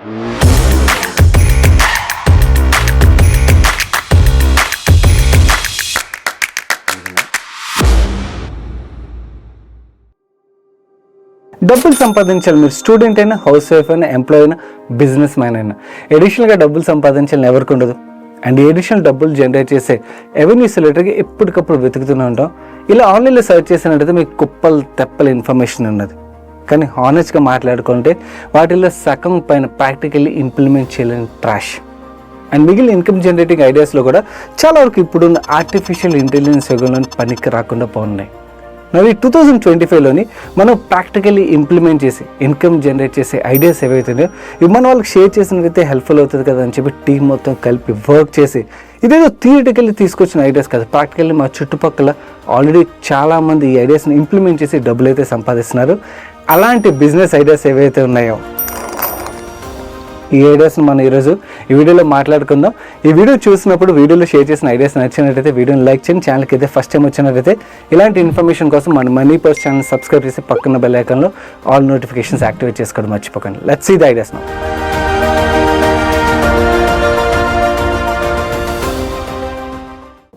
డబ్బులు సంపాదించాలి మీరు స్టూడెంట్ అయినా హౌస్ వైఫ్ అయినా ఎంప్లాయ్ అయినా బిజినెస్ మ్యాన్ అయినా. ఎడిషనల్గా డబ్బులు సంపాదించాలని ఎవరికి ఉండదు. అండ్ ఎడిషనల్ డబ్బులు జనరేట్ చేసే ఎవెన్యూస్ రిలేటెడ్గా ఎప్పటికప్పుడు వెతుకుతూనే ఉంటాం. ఇలా ఆన్లైన్లో సెర్చ్ చేసినట్టయితే మీకు కుప్పలు తెప్పల ఇన్ఫర్మేషన్ ఉన్నది. కానీ హానెస్ట్గా మాట్లాడుకుంటే వాటిల్లో సగం పైన ప్రాక్టికల్లీ ఇంప్లిమెంట్ చేయలేని ట్రాష్ అండ్ మిగిలిన ఇన్కమ్ జనరేటింగ్ ఐడియాస్లో కూడా చాలా వరకు ఇప్పుడున్న ఆర్టిఫిషియల్ ఇంటెలిజెన్స్ యుగంలో పనికి రాకుండా పోన్నాయి మరి టూ థౌజండ్ ట్వంటీ ఫైవ్లోని మనం ప్రాక్టికల్లీ ఇంప్లిమెంట్ చేసి ఇన్కమ్ జనరేట్ చేసే ఐడియాస్ ఏవైతున్నాయో ఇవి మన వాళ్ళకి షేర్ చేసినట్లయితే హెల్ప్ఫుల్ అవుతుంది కదా అని చెప్పి టీం మొత్తం కలిపి వర్క్ చేసి ఇదేదో థియరిటికల్లీ తీసుకొచ్చిన ఐడియాస్ కాదు. ప్రాక్టికల్లీ మా చుట్టుపక్కల ఆల్రెడీ చాలామంది ఈ ఐడియాస్ని ఇంప్లిమెంట్ చేసి డబ్బులు అయితే సంపాదిస్తున్నారు. అలాంటి బిజినెస్ ఐడియాస్ ఏవైతే ఉన్నాయో ఈ ఐడియాస్ని మనం ఈరోజు ఈ వీడియోలో మాట్లాడుకుందాం. ఈ వీడియో చూసినప్పుడు వీడియోలో షేర్ చేసిన ఐడియాస్ నచ్చినట్టయితే వీడియోని లైక్ చేయండి. ఛానల్కి అయితే ఫస్ట్ టైం వచ్చినట్టయితే ఇలాంటి ఇన్ఫర్మేషన్ కోసం మన మనీ పర్స్ ఛానల్ సబ్స్క్రైబ్ చేసి పక్కన బెల్ ఐకాన్లో ఆల్ నోటిఫికేషన్స్ యాక్టివేట్ చేసుకోవడం మర్చిపోకండి. Let's see the ideas now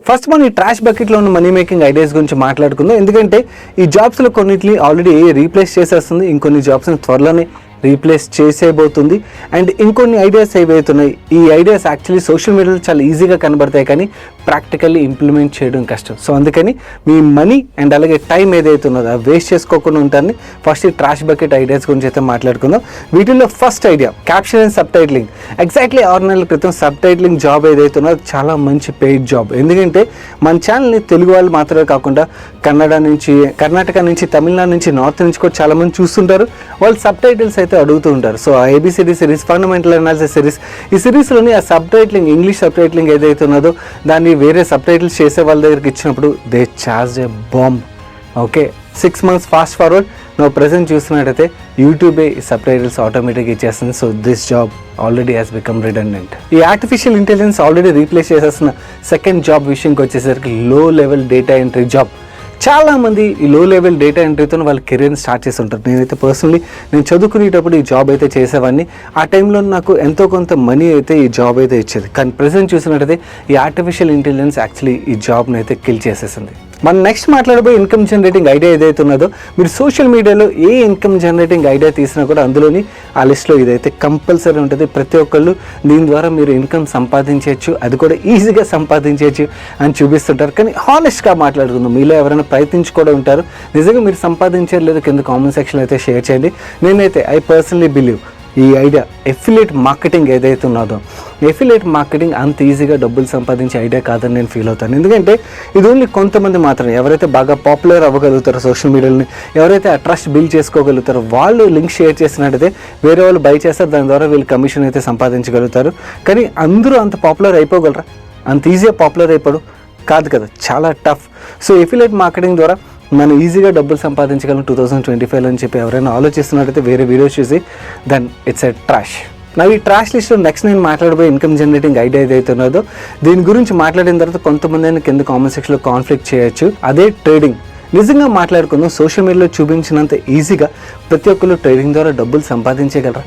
first మనం ఈ ట్రాష్ బకెట్లో ఉన్న మనీ మేకింగ్ ఐడియాస్ గురించి మాట్లాడుకుందాం. ఎందుకంటే ఈ జాబ్స్లో కొన్నిటిని ఆల్రెడీ రీప్లేస్ చేసేస్తుంది. ఇంకొన్ని జాబ్స్ని త్వరలోనే రీప్లేస్ చేసేయబోతుంది. అండ్ ఇంకొన్ని ఐడియాస్ ఏవైతున్నాయి ఈ ఐడియాస్ యాక్చువల్లీ సోషల్ మీడియాలో చాలా ఈజీగా కనబడతాయి. కానీ ప్రాక్టికల్లీ ఇంప్లిమెంట్ చేయడం కష్టం. సో అందుకని మీ మనీ అండ్ అలాగే టైం ఏదైతే ఉన్నదో అది వేస్ట్ చేసుకోకుండా ఉంటారని ఫస్ట్ ఈ ట్రాష్ బకెట్ ఐడియాస్ గురించి అయితే మాట్లాడుకుందాం. వీటిల్లో first idea caption and subtitling exactly ఆరు నెలల క్రితం సబ్ టైటిలింగ్ జాబ్ ఏదైతే ఉన్నదో చాలా మంచి పెయిడ్ జాబ్ ఎందుకంటే మన ఛానల్ని తెలుగు వాళ్ళు మాత్రమే కాకుండా కన్నడ నుంచి కర్ణాటక నుంచి తమిళనాడు నుంచి నార్త్ నుంచి కూడా చాలా మంది చూస్తుంటారు. వాళ్ళు సబ్ టైటిల్స్ అయితే అడుగుతూ ఉంటారు. So ABCD series fundamental analysis series ఈ సిరీస్లోని ఆ subtitling English subtitling ఏదైతే ఉన్నదో దాన్ని వేరే సబ్ టైటిల్స్ చేసే వాళ్ళ దగ్గరికి ఇచ్చినప్పుడు they charge a bomb okay six months fast forward నువ్వు ప్రజెంట్ చూస్తున్నట్టయితే యూట్యూబే సబ్ టైటిల్స్ ఆటోమేటిక్గా ఇచ్చేస్తుంది. So this job already has become redundant ఈ ఆర్టిఫిషియల్ ఇంటెలిజెన్స్ ఆల్రెడీ రీప్లేస్ చేసేస్తున్న సెకండ్ జాబ్ విషయంకి వచ్చేసరికి లో లెవెల్ డేటా ఎంట్రీ జాబ్ చాలా మంది ఈ లో లెవెల్ డేటా ఎంట్రీతో వాళ్ళ కెరీర్ని స్టార్ట్ చేసి ఉంటారు. నేనైతే పర్సనలీ నేను చదువుకునేటప్పుడు ఈ జాబ్ అయితే చేసేవాడిని. ఆ టైంలో నాకు ఎంతో కొంత మనీ అయితే ఈ జాబ్ అయితే ఇచ్చేది. కానీ ప్రజెంట్ చూసినట్టయితే ఈ ఆర్టిఫిషియల్ ఇంటెలిజెన్స్ యాక్చువల్లీ ఈ జాబ్ని అయితే కిల్ చేసేసింది. మనం నెక్స్ట్ మాట్లాడబోయే ఇన్కమ్ జనరేటింగ్ ఐడియా ఏదైతే ఉన్నదో మీరు సోషల్ మీడియాలో ఏ ఇన్కమ్ జనరేటింగ్ ఐడియా తీసినా కూడా అందులోని ఆ లిస్ట్లో ఇదైతే కంపల్సరీ ఉంటుంది. ప్రతి ఒక్కళ్ళు దీని ద్వారా మీరు ఇన్కమ్ సంపాదించవచ్చు. అది కూడా ఈజీగా సంపాదించవచ్చు అని చూపిస్తుంటారు. కానీ హానెస్ట్గా మాట్లాడుకుందాం. మీలో ఎవరైనా ప్రయత్నించుకోవడం కూడా ఉంటారు. నిజంగా మీరు సంపాదించారు లేదో. కింద కామెంట్ సెక్షన్ అయితే షేర్ చేయండి. నేనైతే ఐ పర్సనలీ బిలీవ్ ఈ ఐడియా ఎఫిలేట్ మార్కెటింగ్ ఏదైతే ఉన్నదో ఎఫిలేట్ మార్కెటింగ్ అంత ఈజీగా డబ్బులు సంపాదించే ఐడియా కాదని నేను ఫీల్ అవుతాను. ఎందుకంటే ఇది ఓన్లీ కొంతమంది మాత్రమే. ఎవరైతే బాగా పాపులర్ అవ్వగలుగుతారో సోషల్ మీడియాని ఎవరైతే ఆ ట్రస్ట్ బిల్డ్ చేసుకోగలుగుతారో వాళ్ళు లింక్ షేర్ చేసినట్టయితే వేరే వాళ్ళు బై చేస్తారు దాని ద్వారా వీళ్ళు కమిషన్ అయితే సంపాదించగలుగుతారు. కానీ అందరూ అంత పాపులర్ అయిపోగలరా? అంత ఈజీగా పాపులర్ అయిపోడు? కాదు కదా చాలా టఫ్ సో ఎఫిలేట్ మార్కెటింగ్ ద్వారా మనం ఈజీగా డబ్బులు సంపాదించగలం టూ థౌసండ్ ట్వంటీ ఫైవ్ అని చెప్పి ఎవరైనా ఆలోచిస్తున్నట్టయితే వేరే వీడియోస్ చూసి దెన్ ఇట్స్ ఎ ట్రాష్ నా ఈ ట్రాష్ లిస్ట్లో నెక్స్ట్ నేను మాట్లాడబోయే ఇన్కమ్ జనరేటింగ్ ఐడియా ఏదైతే ఉన్నదో దీని గురించి మాట్లాడిన తర్వాత కొంతమంది అయినా కింద కామెంట్ సెక్షన్లో కాన్ఫ్లిక్ట్ చేయొచ్చు. అదే ట్రేడింగ్ నిజంగా మాట్లాడుకుందాం సోషల్ మీడియాలో చూపించినంత ఈజీగా ప్రతి ఒక్కరు ట్రేడింగ్ ద్వారా డబ్బులు సంపాదించగలరా?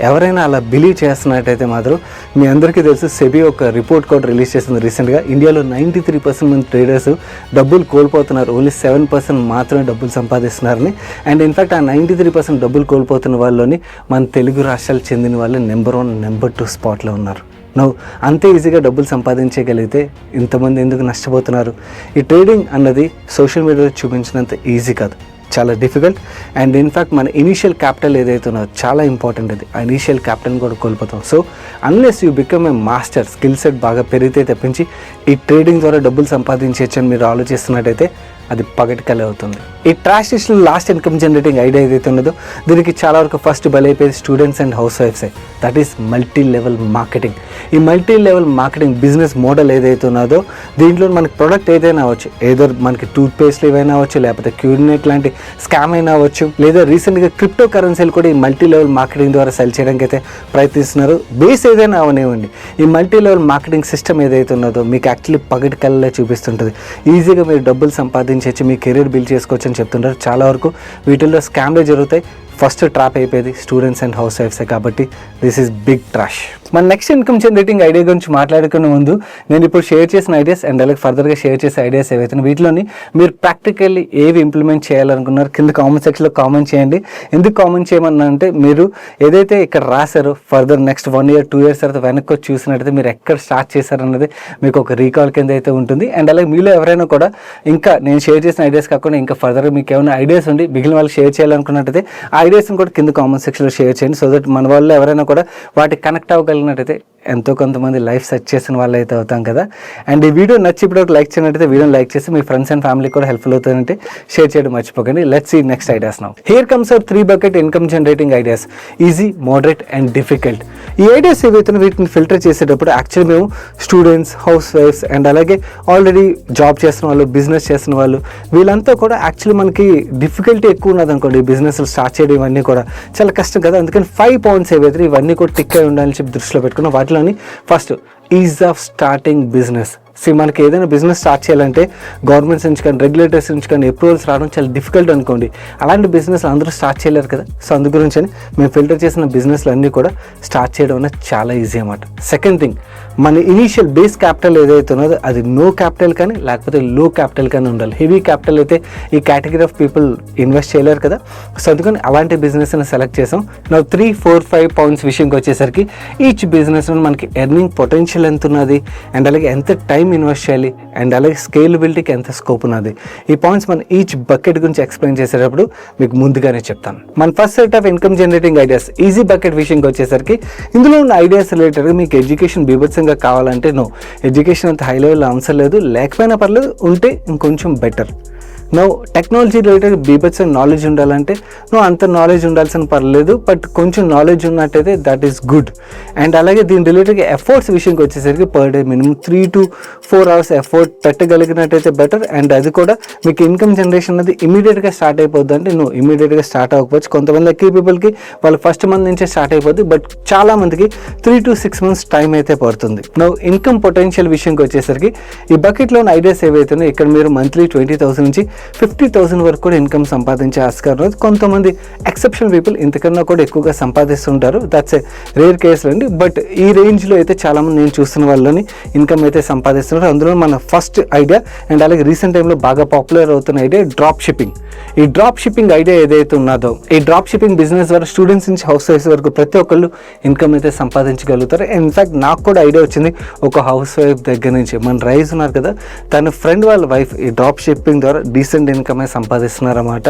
ఎవరైనా అలా బిలీవ్ చేస్తున్నట్టయితే మాత్రం మీ అందరికీ తెలుసు సెబీ ఒక రిపోర్ట్ కూడా రిలీజ్ చేసింది రీసెంట్గా ఇండియాలో నైంటీ త్రీ పర్సెంట్ మంది ట్రేడర్స్ డబ్బులు కోల్పోతున్నారు. ఓన్లీ సెవెన్ పర్సెంట్ మాత్రమే డబ్బులు సంపాదిస్తున్నారని. అండ్ ఇన్ఫాక్ట్ ఆ నైంటీ త్రీ పర్సెంట్ డబ్బులు కోల్పోతున్న వాళ్ళలోని మన తెలుగు రాష్ట్రాలు చెందిన వాళ్ళు నెంబర్ వన్ నెంబర్ టూ స్పాట్లో ఉన్నారు. నువ్వు అంతే ఈజీగా డబ్బులు సంపాదించగలిగితే ఇంతమంది ఎందుకు నష్టపోతున్నారు? ఈ ట్రేడింగ్ అన్నది సోషల్ మీడియాలో చూపించినంత ఈజీ కాదు. చాలా డిఫికల్ట్ అండ్ ఇన్ఫ్యాక్ట్ మన ఇనీషియల్ క్యాపిటల్ ఏదైతే ఉన్నదో చాలా ఇంపార్టెంట్ అది. ఆ ఇనీషియల్ క్యాపిటల్ని కూడా కోల్పోతాం. So unless you become a master skill set బాగా పెరిగితే తప్పించి ఈ ట్రేడింగ్ ద్వారా డబ్బులు సంపాదించవచ్చు అని మీరు ఆలోచిస్తున్నట్టయితే అది పగటికలే అవుతుంది. ఈ ట్రాష్ లిస్ట్లో లాస్ట్ ఇన్కమ్ జనరేటింగ్ ఐడియా ఏదైతే ఉన్నదో దీనికి చాలా వరకు ఫస్ట్ బలైపోయేది students and house వైఫ్సే that is multi level marketing ఈ multi level marketing business model ఏదైతే ఉన్నదో దీంట్లో మనకి ప్రొడక్ట్ ఏదైనా అవ్వచ్చు. ఏదో మనకి టూత్పేస్ట్లు ఏవైనా అవ్వచ్చు లేకపోతే క్యూరినేట్ లాంటి స్కామ్ అయినా అవ్వచ్చు లేదా రీసెంట్గా క్రిప్టో కరెన్సీలు కూడా ఈ మల్టీ లెవెల్ మార్కెటింగ్ ద్వారా సెల్ చేయడానికి అయితే ప్రయత్నిస్తున్నారు. బేస్ ఏదైనా అవనివ్వండి. ఈ మల్టీ లెవెల్ మార్కెటింగ్ సిస్టమ్ ఏదైతే ఉన్నదో మీకు యాక్చువల్లీ పగటి కళ్ళలో చూపిస్తుంటుంది ఈజీగా మీరు డబ్బులు సంపాదించవచ్చు మీ కెరీర్ బిల్డ్ చేసుకోవచ్చు అని చెప్తుంటారు. చాలా వరకు వీటిల్లో స్కామ్లే జరుగుతాయి. ఫస్ట్ ట్రాప్ అయిపోయేది స్టూడెంట్స్ అండ్ హౌస్ వైఫ్సే కాబట్టి దిస్ ఈస్ బిగ్ ట్రాష్. మన నెక్స్ట్ ఇన్కమ్ జనరేటింగ్ ఐడియా గురించి మాట్లాడుకునే ముందు నేను ఇప్పుడు షేర్ చేసిన ఐడియాస్ అండ్ అలాగే ఫర్దర్గా షేర్ చేసే ఐడియాస్ ఏవైతే వీటిలోని మీరు ప్రాక్టికల్లీ ఏవి ఇంప్లిమెంట్ చేయాలనుకున్నారు కింద కామెంట్ సెక్షన్లో కామెంట్ చేయండి. ఎందుకు కామెంట్ చేయమన్నా అంటే మీరు ఏదైతే ఇక్కడ రాశారో further next one year two years తర్వాత వెనక్కి వచ్చి చూసినట్టయితే మీరు ఎక్కడ స్టార్ట్ చేశారన్నది మీకు ఒక రీకాల్ కింద అయితే ఉంటుంది. అండ్ అలాగే మీలో ఎవరైనా కూడా ఇంకా నేను షేర్ చేసిన ఐడియాస్ కాకుండా ఇంకా ఫర్దర్గా మీకు ఏమైనా ఐడియాస్ ఉండి మిగిలిన వాళ్ళు షేర్ చేయాలనుకున్నట్టయితే ఆ ఐడియాస్ని కూడా కింద కామెంట్ సెక్షన్లో షేర్ చేయండి. సో దట్ మన వాళ్ళు ఎవరైనా కూడా వాటికి కనెక్ట్ అవ్వగలిగినట్టయితే ఎంతో కొంతమంది లైఫ్ సెట్ చేసిన వాళ్ళు అయితే అవుతాం కదా. అండ్ ఈ వీడియో నచ్చి ఇప్పుడు లైక్ చేయనట్టయితే వీడియోని లైక్ చేసి మీ ఫ్రెండ్స్ అండ్ ఫ్యామిలీ కూడా హెల్ప్ఫుల్ అవుతుందంటే షేర్ చేయడం మర్చిపోకండి. Let's see next ideas now here comes our three bucket income generating ideas easy moderate and difficult ఈ ఐడియాస్ ఏవైతే వీటిని ఫిల్టర్ చేసేటప్పుడు యాక్చువల్లీ మేము స్టూడెంట్స్ హౌస్ వైఫ్స్ అండ్ అలాగే ఆల్రెడీ జాబ్ చేస్తున్న వాళ్ళు బిజినెస్ చేస్తున్న వాళ్ళు వీళ్ళంతా కూడా యాక్చువల్లీ మనకి డిఫికల్టీ ఎక్కువ ఉన్నది అనుకోండి బిజినెస్ స్టార్ట్ చేయడం ఇవన్నీ కూడా చాలా కష్టం కదా. అందుకని ఫైవ్ పాయింట్స్ ఏవైతే ఇవన్నీ కూడా టిక్ అయి ఉండాలని చెప్పి దృష్టిలో పెట్టుకున్నాం. వాటిలోని first ease of starting business మనకి ఏదైనా బిజినెస్ స్టార్ట్ చేయాలంటే గవర్నమెంట్స్ నుంచి కానీ రెగ్యులేటర్స్ నుంచి కానీ అప్రూవల్స్ రావడం చాలా డిఫికల్ట్ అనుకోండి. అలాంటి బిజినెస్ అందరూ స్టార్ట్ చేయలేరు కదా. సో అందు గురించి అని మేము ఫిల్టర్ చేసిన బిజినెస్లు అన్నీ కూడా స్టార్ట్ చేయడం అనేది చాలా ఈజీ అన్నమాట. సెకండ్ థింగ్ మన ఇనీషియల్ బేస్ క్యాపిటల్ ఏదైతే ఉన్నదో అది నో క్యాపిటల్ కానీ లేకపోతే లో క్యాపిటల్ కానీ ఉండాలి. హెవీ క్యాపిటల్ అయితే ఈ కేటగిరీ ఆఫ్ పీపుల్ ఇన్వెస్ట్ చేయలేరు కదా. సో అందుకని అలాంటి బిజినెస్ని సెలెక్ట్ చేసాం. నా త్రీ ఫోర్ ఫైవ్ పాయింట్స్ విషయంకి వచ్చేసరికి ఈచ్ బిజినెస్ మనకి ఎర్నింగ్ పొటెన్షియల్ ఎంత ఉన్నది? అండ్ అలాగే ఎంత టైం ఇన్వెస్ట్ చేయాలి? అండ్ అలాగే స్కేలబిలిటీకి ఎంత స్కోప్ ఉన్నది? ఈ పాయింట్స్ మనం ఈచ్ బకెట్ గురించి ఎక్స్ప్లెయిన్ చేసేటప్పుడు మీకు ముందుగానే చెప్తాను. మన first set of income generating ideas easy bucket విషయంకి వచ్చేసరికి ఇందులో ఉన్న ఐడియాస్ రిలేటెడ్గా మీకు ఎడ్యుకేషన్ బీభత్సంగా కావాలంటే నో ఎడ్యుకేషన్ అంత హై లెవెల్ అవసరం లేదు. లేకపోయినా పర్లేదు ఉంటే ఇంకొంచెం బెటర్ నువ్వు టెక్నాలజీ రిలేటెడ్ బీభత్స నాలెడ్జ్ ఉండాలంటే నువ్వు అంత నాలెడ్జ్ ఉండాల్సిన పర్లేదు బట్ కొంచెం నాలెడ్జ్ ఉన్నట్టయితే దట్ ఈస్ గుడ్ అండ్ అలాగే దీని రిలేటెడ్గా ఎఫర్ట్స్ విషయంకి వచ్చేసరికి per day minimum three to four hours effort పెట్టగలిగినట్టయితే better and అది కూడా మీకు ఇన్కమ్ జనరేషన్ అనేది ఇమీడియట్గా స్టార్ట్ అయిపోద్ది. అంటే నువ్వు ఇమీడియట్గా స్టార్ట్ అవ్వకపోవచ్చు. కొంతమంది లక్కీ పీపుల్కి వాళ్ళు ఫస్ట్ మంత్ నుంచే స్టార్ట్ అయిపోద్ది బట్ చాలా మందికి three to six months time అయితే పడుతుంది. నువ్వు ఇన్కమ్ పొటెన్షియల్ విషయంకి వచ్చేసరికి ఈ బకెట్లోని ఐడియాస్ ఏవైతే ఇక్కడ మీరు మంత్లీ ట్వంటీ థౌసండ్ నుంచి ఫిఫ్టీ థౌసండ్ వరకు కూడా ఇన్కమ్ సంపాదించే ఆస్కారం ఉంది కొంతమంది ఎక్సెప్షనల్ పీపుల్ ఇంతకన్నా కూడా ఎక్కువగా సంపాదిస్తుంటారు. దట్స్ ఏ రేర్ కేసులు అండి. బట్ ఈ రేంజ్లో అయితే చాలామంది నేను చూస్తున్న వాళ్ళని ఇన్కమ్ అయితే సంపాదిస్తున్నారు. అందులో మన ఫస్ట్ ఐడియా అండ్ అలాగే రీసెంట్ టైంలో బాగా పాపులర్ అవుతున్న ఐడియా డ్రాప్ షిప్పింగ్. ఈ డ్రాప్ షిప్పింగ్ ఐడియా ఏదైతే ఉన్నదో ఈ డ్రాప్ షిప్పింగ్ బిజినెస్ ద్వారా స్టూడెంట్స్ నుంచి హౌస్ వైఫ్స్ వరకు ప్రతి ఒక్కళ్ళు ఇన్కమ్ అయితే సంపాదించగలుగుతారు. ఇన్ఫాక్ట్ నాకు కూడా ఐడియా వచ్చింది. ఒక హౌస్ వైఫ్ దగ్గర నుంచి మన రైజ్ ఉన్నారు కదా తన ఫ్రెండ్ వాళ్ళ వైఫ్ ఈ డ్రాప్ షిప్పింగ్ ద్వారా డీసెంట్ ఇన్కమే సంపాదిస్తున్నారన్నమాట.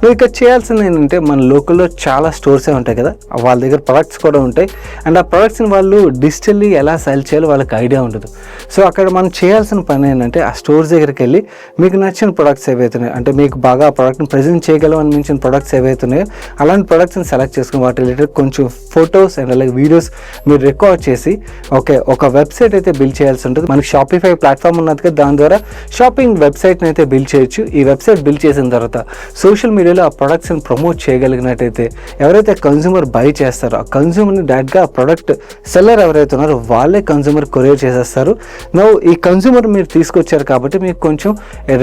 నువ్వు ఇక్కడ చేయాల్సింది ఏంటంటే మన లోకల్లో చాలా స్టోర్సే ఉంటాయి కదా వాళ్ళ దగ్గర ప్రొడక్ట్స్ కూడా ఉంటాయి. అండ్ ఆ ప్రొడక్ట్స్ని వాళ్ళు డిజిటల్లీ ఎలా సెల్ చేయాలో వాళ్ళకి ఐడియా ఉండదు. సో అక్కడ మనం చేయాల్సిన పని ఏంటంటే ఆ స్టోర్స్ దగ్గరికి వెళ్ళి మీకు నచ్చిన ప్రొడక్ట్స్ ఏవైతున్నాయో అంటే మీకు బాగా ఆ ప్రోడక్ట్ని ప్రజెంట్ చేయగలం అనిపించిన ప్రొడక్ట్స్ ఏవైతున్నాయో అలాంటి ప్రొడక్ట్స్ని సెలెక్ట్ చేసుకుని వాటి రిలేటెడ్ కొంచెం ఫొటోస్ అండ్ అలాగే వీడియోస్ మీరు రికార్డ్ చేసి ఓకే ఒక వెబ్సైట్ అయితే బిల్డ్ చేయాల్సి ఉంటుంది. మనకి షాపిఫై ప్లాట్ఫామ్ ఉన్నది కదా దాని ద్వారా షాపింగ్ వెబ్సైట్ని అయితే బిల్డ్ చేయొచ్చు. ఈ ఈ వెబ్సైట్ బిల్డ్ చేసిన తర్వాత సోషల్ మీడియాలో ఆ ప్రొడక్ట్స్ని ప్రమోట్ చేయగలిగినట్టయితే ఎవరైతే కన్జ్యూమర్ బై చేస్తారో ఆ కన్జ్యూమర్ని డైరెక్ట్గా ఆ ప్రొడక్ట్ సెల్లర్ ఎవరైతే ఉన్నారో వాళ్ళే కన్జ్యూమర్ కొరియర్ చేసేస్తారు. నవ్వు ఈ కన్జ్యూమర్ మీరు తీసుకొచ్చారు కాబట్టి మీకు కొంచెం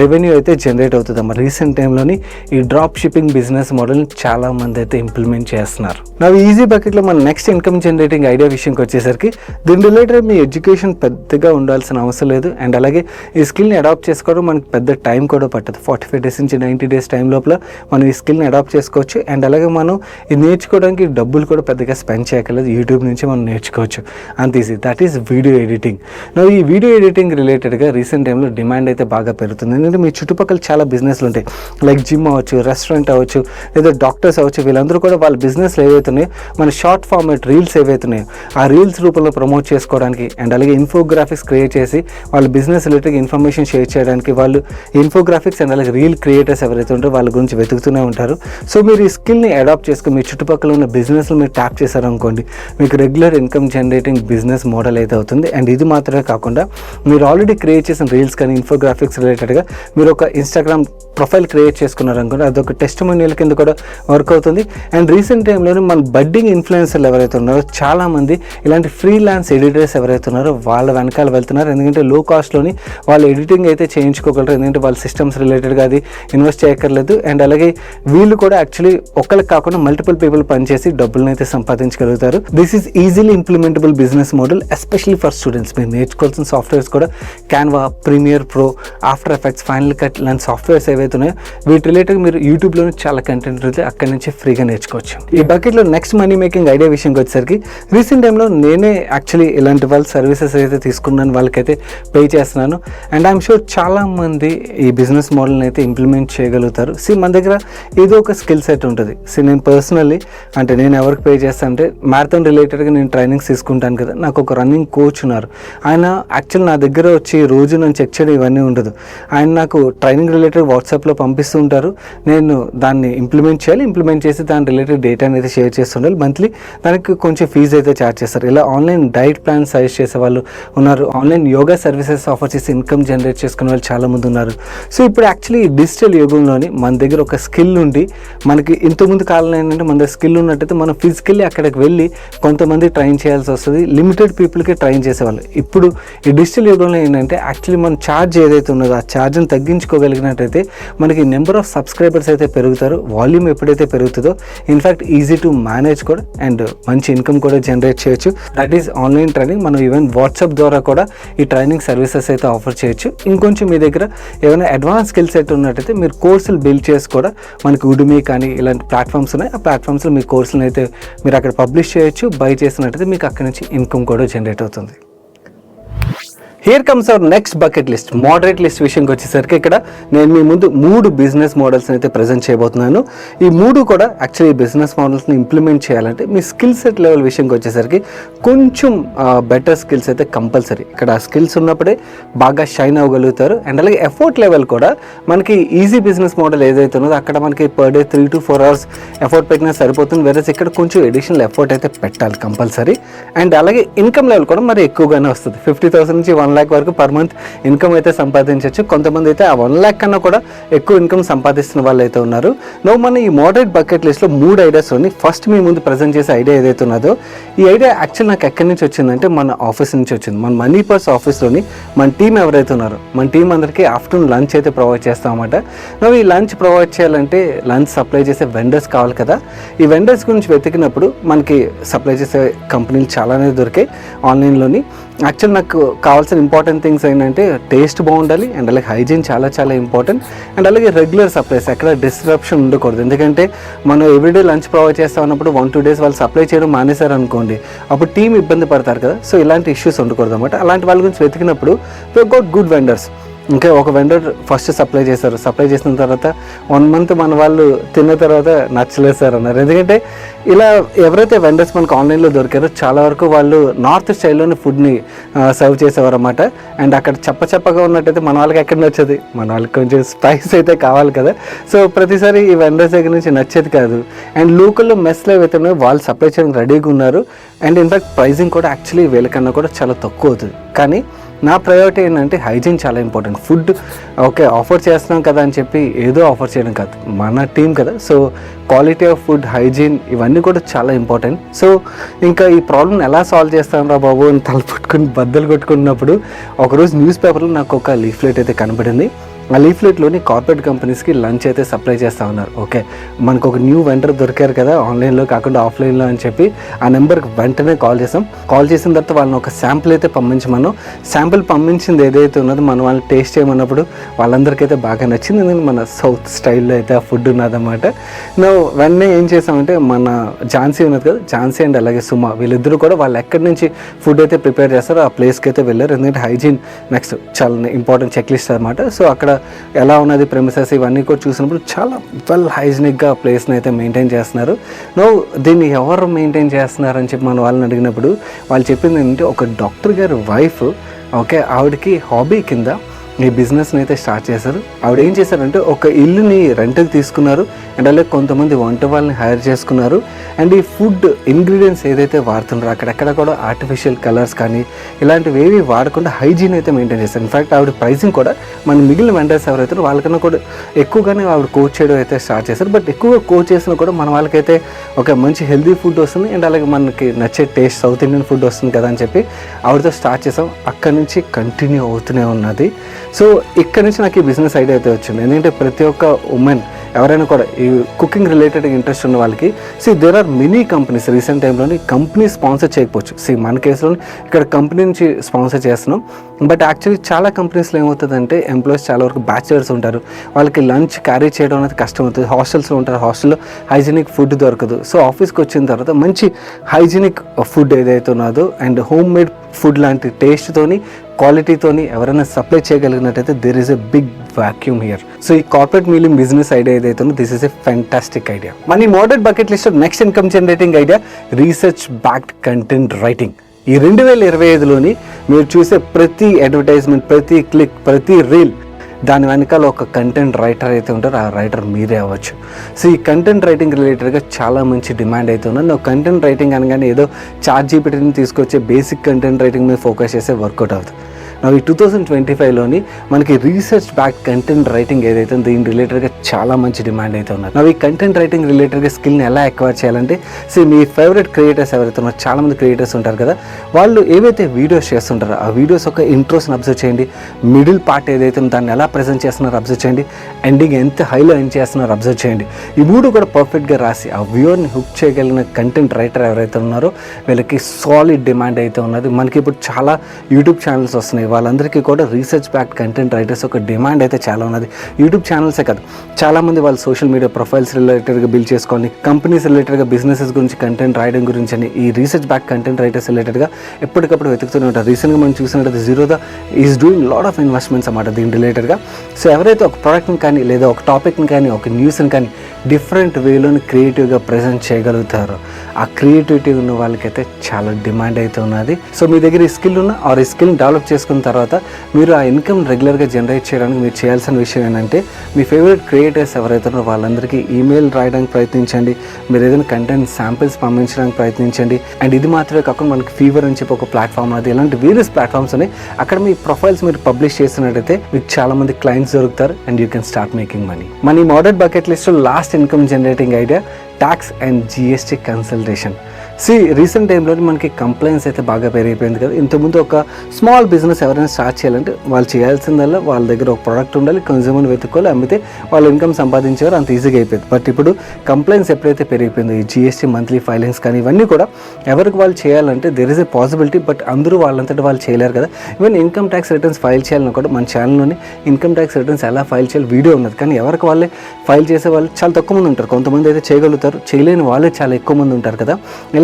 రెవెన్యూ అయితే జనరేట్ అవుతుంది. అమ్మ రీసెంట్ టైంలోని ఈ డ్రాప్ షిప్పింగ్ బిజినెస్ మోడల్ని చాలామంది అయితే ఇంప్లిమెంట్ చేస్తున్నారు. నా ఈజీ బకెట్లో మన నెక్స్ట్ ఇన్కమ్ జనరేటింగ్ ఐడియా విషయంకి వచ్చేసరికి దీని రిలేటెడ్ మీ ఎడ్యుకేషన్ పెద్దగా ఉండాల్సిన అవసరం లేదు. అండ్ అలాగే ఈ స్కిల్ని అడాప్ట్ చేసుకోవడం మనకి పెద్ద టైం కూడా పట్టదు. ఫార్టీ ఫైవ్ డేస్ నుంచి నైంటీ డేస్ టైం లోపల మనం ఈ స్కిల్ని అడాప్ట్ చేసుకోవచ్చు. అండ్ అలాగే మనం ఇది నేర్చుకోవడానికి డబ్బులు కూడా పెద్దగా స్పెండ్ చేయగలదు యూట్యూబ్ నుంచి మనం నేర్చుకోవచ్చు. అంత easy that is video editing నా ఈ వీడియో ఎడిటింగ్ రిలేటెడ్గా రీసెంట్ టైంలో డిమాండ్ అయితే బాగా పెరుగుతుంది. ఎందుకంటే మీ చుట్టుపక్కల చాలా బిజినెస్లు ఉంటాయి. లైక్ జిమ్ అవ్వచ్చు రెస్టారెంట్ అవ్వచ్చు లేదా డాక్టర్స్ అవ్వచ్చు వీళ్ళందరూ కూడా వాళ్ళ బిజినెస్లు ఏవైతున్నాయో మన షార్ట్ ఫార్మాట్ రీల్స్ ఏవైతున్నాయో ఆ రీల్స్ రూపంలో ప్రమోట్ చేసుకోవడానికి అండ్ అలాగే ఇన్ఫోగ్రాఫిక్స్ క్రియేట్ చేసి వాళ్ళ బిజినెస్ రిలేటెడ్ ఇన్ఫర్మేషన్ షేర్ చేయడానికి వాళ్ళు ఇన్ఫోగ్రాఫిక్స్ అండ్ అలాగే రీల్ క్రియేటర్స్ ఎవరైతే ఉంటారో వాళ్ళ గురించి వెతుకుతూనే ఉంటారు. సో మీరు ఈ స్కిల్ని అడాప్ట్ చేసుకుని మీ చుట్టుపక్కల ఉన్న బిజినెస్లు మీరు ట్యాప్ చేశారనుకోండి మీకు regular income generating business model అయితే అవుతుంది. అండ్ ఇది మాత్రమే కాకుండా మీరు ఆల్రెడీ క్రియేట్ చేసిన రీల్స్ కానీ ఇన్ఫోగ్రాఫిక్స్ రిలేటెడ్గా మీరు ఒక ఇన్స్టాగ్రామ్ ప్రొఫైల్ క్రియేట్ చేసుకున్నారు అనుకోండి అదొక టెస్ట్ మనీల కింద కూడా వర్క్ అవుతుంది. అండ్ రీసెంట్ టైంలోనే మన బడ్డింగ్ ఇన్ఫ్లుయెన్సర్లు ఎవరైతే ఉన్నారో చాలామంది ఇలాంటి ఫ్రీ ల్యాన్స్ ఎడిటర్స్ ఎవరైతే ఉన్నారో వాళ్ళ వెనకాల వెళ్తున్నారు. ఎందుకంటే లో కాస్ట్లోని వాళ్ళు ఎడిటింగ్ అయితే చేయించుకోగలరు. ఎందుకంటే వాళ్ళ సిస్టమ్స్ రిలేటెడ్ రిలేటెడ్గా అది ఇన్వెస్ట్ చేయక్కర్లేదు. అండ్ అలాగే వీళ్ళు కూడా యాక్చువల్లీ ఒక్కరికి కాకుండా మల్టిపుల్ పీపుల్ పనిచేసి డబ్బులను అయితే సంపాదించగలుగుతారు. This is easily implementable business model especially for students మీరు నేర్చుకోవాల్సిన సాఫ్ట్వేర్స్ కూడా Canva Premiere Pro After Effects Final Cut లాంటి సాఫ్ట్వేర్స్ ఏవైతే ఉన్నాయో వీటి రిలేటెడ్ మీరు యూట్యూబ్లోనే చాలా కంటెంట్ ఉంటుంది అక్కడి నుంచి ఫ్రీగా నేర్చుకోవచ్చు. ఈ బకెట్లో నెక్స్ట్ మనీ మేకింగ్ ఐడియా విషయంకి వచ్చేసరికి రీసెంట్ టైంలో నేనే యాక్చువల్లీ ఇలాంటి వాళ్ళ సర్వీసెస్ అయితే తీసుకున్నాను వాళ్ళకైతే పే చేస్తున్నాను. అండ్ ఐఎమ్ షూర్ చాలా మంది ఈ బిజినెస్ మోడల్ మోడల్ని అయితే ఇంప్లిమెంట్ చేయగలుగుతారు. సి మన దగ్గర ఏదో ఒక స్కిల్ సెట్ ఉంటుంది. సి నేను పర్సనల్లీ అంటే నేను ఎవరికి పే చేస్తాను అంటే మ్యారథాన్ రిలేటెడ్గా నేను ట్రైనింగ్స్ తీసుకుంటాను కదా. నాకు ఒక రన్నింగ్ కోచ్ ఉన్నారు. ఆయన యాక్చువల్ నా దగ్గర వచ్చి రోజు నన్ను చెక్ చేయడం ఇవన్నీ ఉండదు. ఆయన నాకు ట్రైనింగ్ రిలేటెడ్ వాట్సాప్లో పంపిస్తూ ఉంటారు. నేను దాన్ని ఇంప్లిమెంట్ చేయాలి. ఇంప్లిమెంట్ చేసి దాని రిలేటెడ్ డేటా అనేది షేర్ చేస్తుండాలి మంత్లీ దానికి కొంచెం ఫీజు అయితే ఛార్జ్ చేస్తారు. ఇలా ఆన్లైన్ డైట్ ప్లాన్ సజెస్ట్ చేసే వాళ్ళు ఉన్నారు. ఆన్లైన్ యోగా సర్వీసెస్ ఆఫర్ చేసి ఇన్కమ్ జనరేట్ చేసుకునే వాళ్ళు చాలా మంది ఉన్నారు. సో ఇప్పుడు యాక్చువల్లీ డిజిటల్ యుగంలోని మన దగ్గర ఒక స్కిల్ ఉండి మనకి ఇంతకుముందు కాలంలో ఏంటంటే మన దగ్గర స్కిల్ ఉన్నట్టయితే మనం ఫిజికల్లీ అక్కడికి వెళ్ళి కొంతమంది ట్రైన్ చేయాల్సి వస్తుంది. లిమిటెడ్ పీపుల్కి ట్రైన్ చేసేవాళ్ళు. ఇప్పుడు ఈ డిజిటల్ యుగంలో ఏంటంటే యాక్చువల్లీ మన ఛార్జ్ ఏదైతే ఉన్నదో ఆ ఛార్జ్ని తగ్గించుకోగలిగినట్టయితే మనకి నెంబర్ ఆఫ్ సబ్స్క్రైబర్స్ అయితే పెరుగుతారు. వాల్యూమ్ ఎప్పుడైతే పెరుగుతుందో in fact easy to manage కూడా అండ్ మంచి ఇన్కమ్ కూడా జనరేట్ చేయొచ్చు. దట్ ఈస్ ఆన్లైన్ ట్రైనింగ్ మనం ఈవెన్ వాట్సాప్ ద్వారా కూడా ఈ ట్రైనింగ్ సర్వీసెస్ అయితే ఆఫర్ చేయొచ్చు. ఇంకొంచెం మీ దగ్గర ఏమైనా అడ్వాన్స్ స్కిల్ సెట్ ఉన్నట్టయితే మీరు కోర్సులు బిల్డ్ చేసి కూడా మనకి ఉడిమి కానీ ఇలాంటి ప్లాట్ఫామ్స్ ఉన్నాయి. ఆ ప్లాట్ఫామ్స్లో మీ కోర్సులను అయితే మీరు అక్కడ పబ్లిష్ చేయొచ్చు. బై చేసినట్టయితే మీకు అక్కడ నుంచి ఇన్కమ్ కూడా జనరేట్ అవుతుంది. Here comes our next bucket list moderate list విషయంకి వచ్చేసరికి ఇక్కడ నేను మీ ముందు మూడు బిజినెస్ మోడల్స్ అయితే ప్రజెంట్ చేయబోతున్నాను. ఈ మూడు కూడా యాక్చువల్లీ బిజినెస్ మోడల్స్ని ఇంప్లిమెంట్ చేయాలంటే మీ స్కిల్ సెట్ లెవెల్ విషయంకి వచ్చేసరికి కొంచెం బెటర్ స్కిల్స్ అయితే కంపల్సరీ ఇక్కడ స్కిల్స్ ఉన్నప్పుడే బాగా షైన్ అవ్వగలుగుతారు. అండ్ అలాగే ఎఫర్ట్ లెవెల్ కూడా మనకి ఈజీ బిజినెస్ మోడల్ ఏదైతే ఉన్నదో అక్కడ మనకి per day three to four hours effort పెట్టినా సరిపోతుంది. వేరే ఇక్కడ కొంచెం ఎడిషనల్ ఎఫర్ట్ అయితే పెట్టాలి కంపల్సరీ అండ్ అలాగే ఇన్కమ్ లెవెల్ కూడా మరి ఎక్కువగానే వస్తుంది. ఫిఫ్టీ థౌసండ్ నుంచి వన్ ల్యాక్ వరకు పర్ మంత్ ఇన్కమ్ అయితే సంపాదించవచ్చు కొంతమంది అయితే ఆ వన్ ల్యాక్ కన్నా కూడా ఎక్కువ ఇన్కమ్ సంపాదిస్తున్న వాళ్ళు అయితే ఉన్నారు. నో మన ఈ మోడరేట్ బకెట్ లిస్ట్లో మూడు ఐడియాస్ ఉన్నాయి. ఫస్ట్ మీ ముందు ప్రజెంట్ చేసే ఐడియా ఏదైతే ఉన్నదో ఈ ఐడియా యాక్చువల్ నాకు ఎక్కడి నుంచి వచ్చిందంటే మన ఆఫీస్ నుంచి వచ్చింది. మన మనీ పర్స్ ఆఫీస్లోని మన టీం ఎవరైతే ఉన్నారో మన టీం అందరికీ ఆఫ్టర్నూన్ లంచ్ అయితే ప్రొవైడ్ చేస్తామన్నమాట నువ్వు ఈ లంచ్ ప్రొవైడ్ చేయాలంటే లంచ్ సప్లై చేసే వెండర్స్ కావాలి కదా. ఈ వెండర్స్ గురించి వెతికినప్పుడు మనకి సప్లై చేసే కంపెనీలు చాలానే దొరికాయి. ఆన్లైన్లోని యాక్చువల్ నాకు కావాల్సిన ఇంపార్టెంట్ థింగ్స్ ఏంటంటే టేస్ట్ బాగుండాలి అండ్ అలాగే హైజీన్ చాలా చాలా ఇంపార్టెంట్ అండ్ అలాగే రెగ్యులర్ సప్లైస్ ఎక్కడ డిస్ట్రప్షన్ ఉండకూడదు. ఎందుకంటే మనం ఎవ్రీడే లంచ్ ప్రొవైడ్ చేస్తా ఉన్నప్పుడు వన్ టూ డేస్ వాళ్ళు సప్లై చేయడం మానేశారు అనుకోండి అప్పుడు టీం ఇబ్బంది పడతారు కదా. సో ఇలాంటి ఇష్యూస్ ఉండకూడదు అనమాట అలాంటి వాళ్ళ గురించి వెతికినప్పుడు గోట్ గుడ్ వెండర్స్ ఇంకా ఒక వెండర్ ఫస్ట్ సప్లై చేశారు. సప్లై చేసిన తర్వాత వన్ మంత్ మన వాళ్ళు తిన్న తర్వాత నచ్చలేదు సార్ అన్నారు. ఎందుకంటే ఇలా ఎవరైతే వెండర్స్ మనకు ఆన్లైన్లో దొరికారో చాలా వరకు వాళ్ళు నార్త్ స్టైల్లోని ఫుడ్ని సర్వ్ చేసేవారు అనమాట అండ్ అక్కడ చప్ప చప్పగా ఉన్నట్టయితే మన వాళ్ళకి ఎక్కడ నచ్చదు? మన వాళ్ళకి కొంచెం స్పైస్ అయితే కావాలి కదా. సో ప్రతిసారి ఈ వెండర్స్ దగ్గర నుంచి నచ్చేది కాదు. అండ్ లోకల్లో మెస్లో ఏవైతే ఉన్నాయో వాళ్ళు సప్లై చేయడానికి రెడీగా ఉన్నారు. అండ్ ఇన్ఫాక్ట్ ప్రైజింగ్ కూడా యాక్చువల్లీ వీళ్ళకన్నా కూడా చాలా తక్కువ అవుతుంది. కానీ నా ప్రయారిటీ ఏంటంటే హైజీన్ చాలా ఇంపార్టెంట్ ఫుడ్ ఓకే ఆఫర్ చేస్తున్నాం కదా అని చెప్పి ఏదో ఆఫర్ చేయడం కాదు. మన టీం కదా. So quality of food hygiene ఇవన్నీ కూడా చాలా ఇంపార్టెంట్ సో ఇంకా ఈ ప్రాబ్లమ్ ఎలా సాల్వ్ చేస్తాను రా బాబు అని తలపట్టుకుని బద్దలు కొట్టుకున్నప్పుడు ఒకరోజు న్యూస్ పేపర్లో నాకు ఒక లీఫ్లెట్ అయితే కనబడింది. ఆ లీఫ్లెట్లోని కార్పొరేట్ కంపెనీస్కి లంచ్ అయితే సప్లై చేస్తూ ఉన్నారు. ఓకే. మనకు ఒక న్యూ వెండర్ దొరికారు కదా ఆన్లైన్లో కాకుండా ఆఫ్లైన్లో అని చెప్పి ఆ నెంబర్కి వెంటనే కాల్ చేసాం కాల్ చేసిన తర్వాత వాళ్ళని ఒక శాంపుల్ అయితే పంపించమను శాంపుల్ పంపించింది ఏదైతే ఉన్నదో మనం వాళ్ళని టేస్ట్ చేయమన్నప్పుడు వాళ్ళందరికైతే బాగా నచ్చింది. ఎందుకంటే మన సౌత్ స్టైల్లో అయితే ఆ ఫుడ్ ఉన్నదన్నమాట. నువ్వు వెంటనే ఏం చేసామంటే మన ఝాన్సీ ఉన్నది కదా ఝాన్సీ అండ్ అలాగే సుమా వీళ్ళిద్దరూ కూడా వాళ్ళు ఎక్కడి నుంచి ఫుడ్ అయితే ప్రిపేర్ చేస్తారో ఆ ప్లేస్కి అయితే వెళ్ళారు. ఎందుకంటే హైజీన్ నెక్స్ట్ చాలా ఇంపార్టెంట్ చెక్ లిస్ట్ అనమాట సో అక్కడ ఎలా ఉన్నది ప్రెమిసెస్ ఇవన్నీ కూడా చూసినప్పుడు చాలా వెల్ హైజీనిక్గా ప్లేస్ని అయితే మెయింటైన్ చేస్తున్నారు. నో దీన్ని ఎవరు మెయింటైన్ చేస్తున్నారు అని చెప్పి మన వాళ్ళని అడిగినప్పుడు వాళ్ళు చెప్పింది ఏంటంటే ఒక డాక్టర్ గారి వైఫ్ ఓకే ఆవిడకి హాబీ కింద ఈ బిజినెస్ని అయితే స్టార్ట్ చేశారు. ఆవిడ ఏం చేశారంటే ఒక ఇల్లుని రెంట్కి తీసుకున్నారు. అండ్ అలాగే కొంతమంది వంట వాళ్ళని హైర్ చేసుకున్నారు. అండ్ ఈ ఫుడ్ ఇంగ్రీడియంట్స్ ఏదైతే వాడుతున్నారో అక్కడక్కడ కూడా ఆర్టిఫిషియల్ కలర్స్ కానీ ఇలాంటివి ఏవి వాడకుండా హైజీన్ అయితే మెయింటైన్ చేస్తారు ఇన్ఫాక్ట్ ఆవిడ ప్రైసింగ్ కూడా మన మిగిలిన వెండర్స్ ఎవరైతే వాళ్ళకన్నా కూడా ఎక్కువగానే ఆవిడ కోచ్ చేయడం అయితే స్టార్ట్ చేశారు. బట్ ఎక్కువగా కోచ్ చేసినా కూడా మన వాళ్ళకైతే ఒక మంచి హెల్దీ ఫుడ్ వస్తుంది. అండ్ అలాగే మనకి నచ్చే టేస్ట్ సౌత్ ఇండియన్ ఫుడ్ వస్తుంది కదా అని చెప్పి ఆవిడతో స్టార్ట్ చేసాం. అక్కడి నుంచి కంటిన్యూ అవుతూనే ఉన్నది. సో ఇక్కడ నుంచి నాకు ఈ బిజినెస్ ఐడియా అయితే వచ్చింది. ఎందుకంటే ప్రతి ఒక్క ఉమెన్ ఎవరైనా కూడా ఈ కుకింగ్ రిలేటెడ్ ఇంట్రెస్ట్ ఉన్న వాళ్ళకి see there are many companies recent టైంలోని కంపెనీ స్పాన్సర్ చేయకపోవచ్చు. సి మన కేసులో ఇక్కడ కంపెనీ నుంచి స్పాన్సర్ చేస్తున్నాం. బట్ యాక్చువల్లీ చాలా కంపెనీస్లో ఏమవుతుందంటే ఎంప్లాయీస్ చాలా వరకు బ్యాచిలర్స్ ఉంటారు. వాళ్ళకి లంచ్ క్యారీ చేయడం అనేది కష్టం అవుతుంది. హాస్టల్స్లో ఉంటారు. హాస్టల్లో హైజీనిక్ ఫుడ్ దొరకదు. సో ఆఫీస్కి వచ్చిన తర్వాత మంచి హైజీనిక్ ఫుడ్ ఏదైతే ఉన్నదో అండ్ హోమ్ మేడ్ ఫుడ్ లాంటి టేస్ట్తోని క్వాలిటీతోని ఎవరైనా supply చేయగలిగినట్టయితే there is a big vacuum here so ఈ కార్పొరేట్ మీలింగ్ బిజినెస్ ఐడియా ఏదైతే ఉందో this is a fantastic idea మన modern bucket list next income generating idea research backed content writing ఈ రెండు వేల ఇరవై ఐదులోని మీరు చూసే ప్రతి అడ్వర్టైజ్మెంట్ ప్రతి క్లిక్ ప్రతి రీల్ దాని వెనకాల ఒక కంటెంట్ రైటర్ అయితే ఉంటారో. ఆ రైటర్ మీరే అవ్వచ్చు. సో ఈ కంటెంట్ రైటింగ్ రిలేటెడ్గా చాలా మంచి డిమాండ్ అయితే ఉన్నది. నువ్వు కంటెంట్ రైటింగ్ అనగానే ఏదో చార్ట్ జీపీటీని తీసుకొచ్చే బేసిక్ కంటెంట్ రైటింగ్ మీద ఫోకస్ చేస్తే వర్కౌట్ అవుతుంది. నా ఈ టూ థౌసండ్ ట్వంటీ ఫైవ్లోని మనకి రీసెర్చ్ బ్యాక్ కంటెంట్ రైటింగ్ ఏదైతే ఉందో దీని రిలేటెడ్గా చాలా మంచి డిమాండ్ అయితే ఉన్నారు నా ఈ కంటెంట్ రైటింగ్ రిలేటెడ్గా స్కిల్ని ఎలా ఎక్వైర్ చేయాలంటే సో మీ ఫేవరెట్ క్రియేటర్స్ ఎవరైతే ఉన్నారో చాలా మంది క్రియేటర్స్ ఉంటారు కదా వాళ్ళు ఏవైతే వీడియోస్ చేస్తుంటారో ఆ వీడియోస్ ఒక ఇంట్రోస్ని అబ్జర్వ్ చేయండి. మిడిల్ పార్ట్ ఏదైతే ఉందో దాన్ని ఎలా ప్రజెంట్ చేస్తున్నారో అబ్జర్వ్ చేయండి. ఎండింగ్ ఎంత హైలో ఎండ్ చేస్తున్నారో అబ్జర్వ్ చేయండి. ఈ మూడు కూడా పర్ఫెక్ట్గా రాసి ఆ వ్యూవర్ని హుక్ చేయగలిగిన కంటెంట్ రైటర్ ఎవరైతే ఉన్నారో వీళ్ళకి సాలిడ్ డిమాండ్ అయితే ఉన్నది. మనకి ఇప్పుడు చాలా యూట్యూబ్ ఛానల్స్ వస్తున్నాయి. వాళ్ళందరికీ కూడా రీసెర్చ్ బ్యాక్ కంటెంట్ రైటర్స్ ఒక డిమాండ్ అయితే చాలా ఉన్నది. యూట్యూబ్ ఛానల్సే కాదు. చాలామంది వాళ్ళు సోషల్ మీడియా ప్రొఫైల్స్ రిలేటెడ్గా బిల్డ్ చేసుకొని కంపెనీస్ రిలేటెడ్గా బిజినెసెస్ గురించి కంటెంట్ రాయడం గురించి అని ఈ రీసెర్చ్ బ్యాక్ కంటెంట్ రైటర్స్ రిలేటెడ్గా ఎప్పటికప్పుడు వెతుకుతూనే ఉంటారు. రీసెంట్గా మనం చూసినట్టు Zerodha is doing lot of investments అన్నమాట దీని రిలేటెడ్గా సో ఎవరైతే ఒక ప్రోడక్ట్ని కానీ లేదా ఒక టాపిక్ని కానీ ఒక న్యూస్ని కానీ డిఫరెంట్ వేలోని క్రియేటివ్గా ప్రజెంట్ చేయగలుగుతారు ఆ క్రియేటివిటీ ఉన్న వాళ్ళకైతే చాలా డిమాండ్ అయితే ఉన్నది. సో మీ దగ్గర ఈ స్కిల్ ఉన్న ఆర్ ఈ స్కిల్ని డెవలప్ చేసుకున్న తర్వాత మీరు ఆ ఇన్కమ్ రెగ్యులర్గా జనరేట్ చేయడానికి మీరు చేయాల్సిన విషయం ఏంటంటే మీ ఫేవరెట్ క్రియేటర్స్ ఎవరైతే ఉన్నారో వాళ్ళందరికీ ఈమెయిల్ రాయడానికి ప్రయత్నించండి మీరు ఏదైనా కంటెంట్ శాంపిల్స్ పంపించడానికి ప్రయత్నించండి. అండ్ ఇది మాత్రమే కాకుండా మనకి ఫీవర్ అని చెప్పి ఒక ప్లాట్ఫామ్ అది ఇలాంటి వేరియస్ ప్లాట్ఫామ్స్ ఉన్నాయి. అక్కడ మీ ప్రొఫైల్స్ మీరు పబ్లిష్ చేసినట్టయితే మీకు చాలా మంది క్లయింట్స్ దొరుకుతారు and you can start making money. మన ఈ మోడర్న్ బకెట్ లిస్ట్లో last income generating idea tax and GST consultation see recent టైంలో మనకి కంప్లైంట్స్ అయితే బాగా పెరిగిపోయింది కదా. ఇంతకుముందు ఒక స్మాల్ బిజినెస్ ఎవరైనా స్టార్ట్ చేయాలంటే వాళ్ళు చేయాల్సిందల్లా వాళ్ళ దగ్గర ఒక ప్రోడక్ట్ ఉండాలి కన్జ్యూమర్ని వెతుక్కోవాలి అమ్మితే వాళ్ళు ఇన్కమ్ సంపాదించేవారు అంత ఈజీగా అయిపోయింది. బట్ ఇప్పుడు కంప్లైంట్స్ ఎప్పుడైతే పెరిగిపోయిందో ఈ జిఎస్టీ మంత్లీ ఫైలింగ్స్ కానీ ఇవన్నీ కూడా ఎవరికి వాళ్ళు చేయాలంటే there is a possibility but అందరూ వాళ్ళంతటి వాళ్ళు చేయలేరు కదా. Even income tax returns file చేయాలని కూడా మన ఛానల్లోనే ఇన్కమ్ ట్యాక్స్ రిటర్న్స్ ఎలా ఫైల్ చేయాలి వీడియో ఉన్నది. కానీ ఎవరికి వాళ్ళే ఫైల్ చేసే వాళ్ళు చాలా తక్కువ మంది ఉంటారు. కొంతమంది అయితే చేయగలుగుతారు. చేయలేని వాళ్ళే చాలా ఎక్కువ మంది ఉంటారు కదా.